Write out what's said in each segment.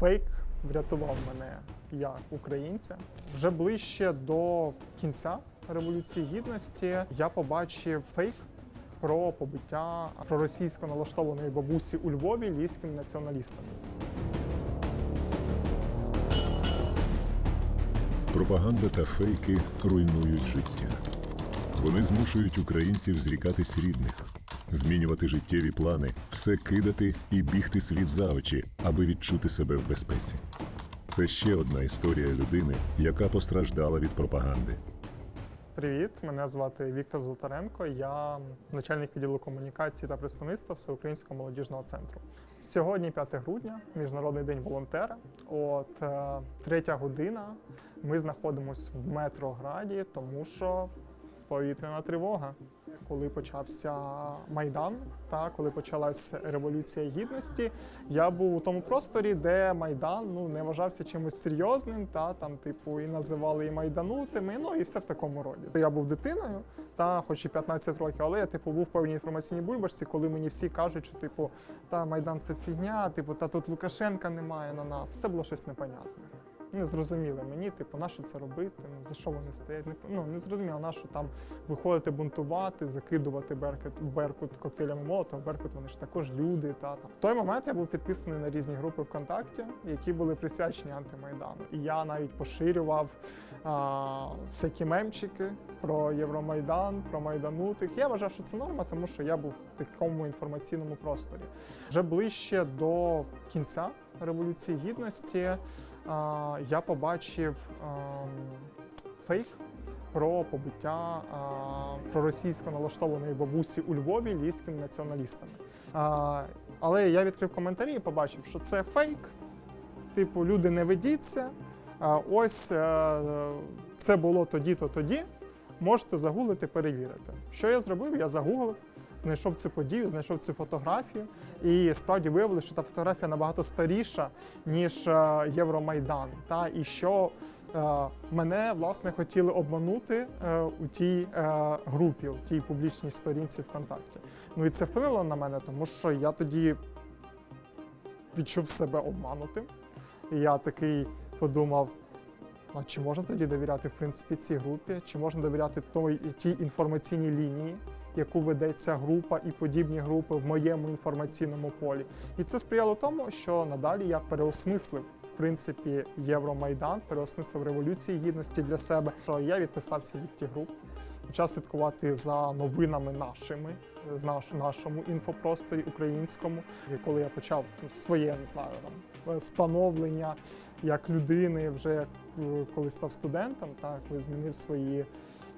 Фейк врятував мене як українця. Вже ближче до кінця Революції Гідності я побачив фейк про побиття проросійсько налаштованої бабусі у Львові львівськими націоналістами. Пропаганда та фейки руйнують життя. Вони змушують українців зрікатись рідних, змінювати життєві плани, все кидати і бігти світ за очі, аби відчути себе в безпеці. Це ще одна історія людини, яка постраждала від пропаганди. Привіт, мене звати Віктор Золотаренко. Я начальник відділу комунікації та представництва Всеукраїнського молодіжного центру. Сьогодні 5 грудня, міжнародний день волонтера. От е, третя година. Ми знаходимося в метрограді, тому що повітряна тривога. Коли почався майдан, та коли почалась революція гідності, я був у тому просторі, де майдан ну не вважався чимось серйозним, та там, типу, і називали і майданутими, ну і все в такому роді. Я був дитиною, та хоч і 15 років, але я типу був в певній інформаційній бульбашці, коли мені всі кажуть, що типу, та майдан це фігня, типу, та тут Лукашенка немає на нас. Це було щось непонятне. Не зрозуміли мені, типу, на що це робити, ну, за що вони стоять. Не, ну, не зрозуміло, на там виходити бунтувати, закидувати беркут, беркут коктейлями молотова, беркут вони ж також люди. Та, та. В той момент я був підписаний на різні групи ВКонтакті, які були присвячені антимайдану. І я навіть поширював а, всякі мемчики про Євромайдан, про майданутих. Я вважав, що це норма, тому що я був в такому інформаційному просторі. Вже ближче до кінця Революції Гідності а, я побачив ем, фейк про побиття а, проросійсько налаштованої бабусі у Львові львівськими націоналістами. А, але я відкрив коментарі і побачив, що це фейк. Типу, люди не ведіться. А, ось е, це було тоді-то тоді. Можете загуглити, перевірити. Що я зробив? Я загуглив, знайшов цю подію, знайшов цю фотографію, і справді виявилося, що та фотографія набагато старіша, ніж е, Євромайдан. Та і що е, мене власне хотіли обманути е, у тій групі, у тій публічній сторінці ВКонтакті. Ну і це вплинуло на мене, тому що я тоді відчув себе обманутим. І я такий подумав. А чи можна тоді довіряти в принципі цій групі? Чи можна довіряти той тій інформаційній лінії, яку веде ця група і подібні групи в моєму інформаційному полі? І це сприяло тому, що надалі я переосмислив в принципі Євромайдан, переосмислив революції гідності для себе. Я відписався від тих груп, почав слідкувати за новинами нашими, з наш, нашому інфопросторі українському. І коли я почав своє не знаю там становлення як людини, вже коли став студентом, так коли змінив свої.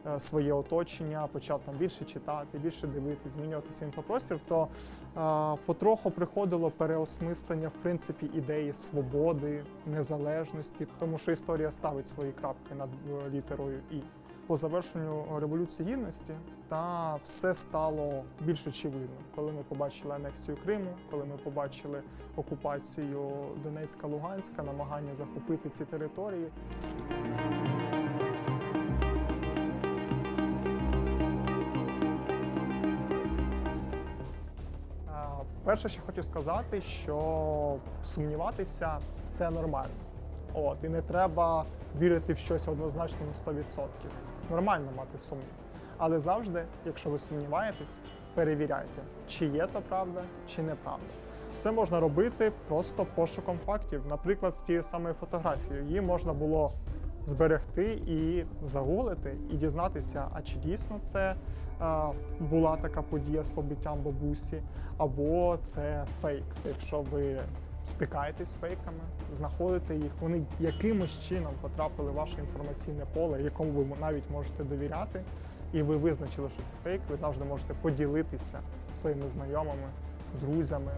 е, Своє оточення, почав там більше читати, більше дивитися, змінювати свій інфопростір, то а, потроху приходило переосмислення в принципі ідеї свободи, незалежності, тому що історія ставить свої крапки над е, літерою І. По завершенню революції гідності та все стало більш очевидно, коли ми побачили анексію Криму, коли ми побачили окупацію Донецька, Луганська, намагання захопити ці території. Перше, що хочу сказати, що сумніватися це нормально. От, і не треба вірити в щось однозначно на 100%. Нормально мати сумнів. Але завжди, якщо ви сумніваєтесь, перевіряйте, чи є то правда, чи неправда. Це можна робити просто пошуком фактів. Наприклад, з тією самою фотографією. Її можна було зберегти і загуглити, і дізнатися, а чи дійсно це е, була така подія з побиттям бабусі, або це фейк. Якщо ви стикаєтесь з фейками, знаходите їх, вони якимось чином потрапили в ваше інформаційне поле, якому ви навіть можете довіряти, і ви визначили, що це фейк, ви завжди можете поділитися своїми знайомими, друзями.